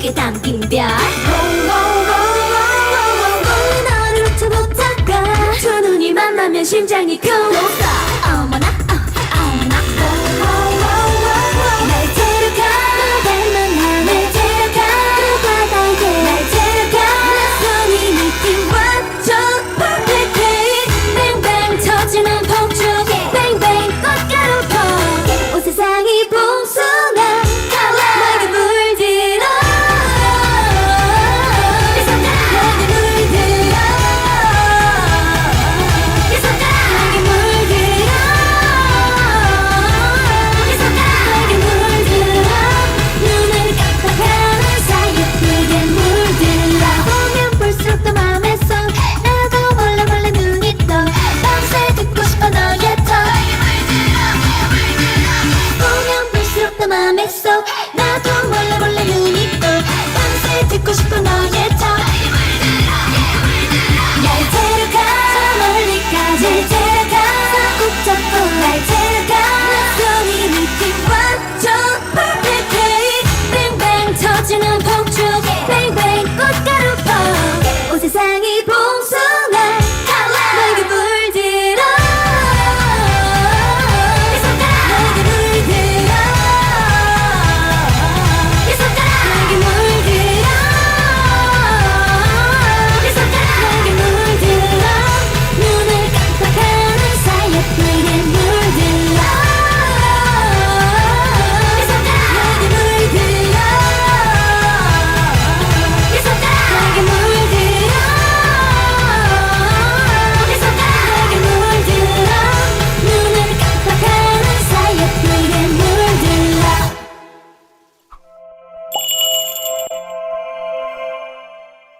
속에 담긴 별. 그 너를 놓지 못할까? 두 눈이 만나면 심장이 쿵. chắc thôi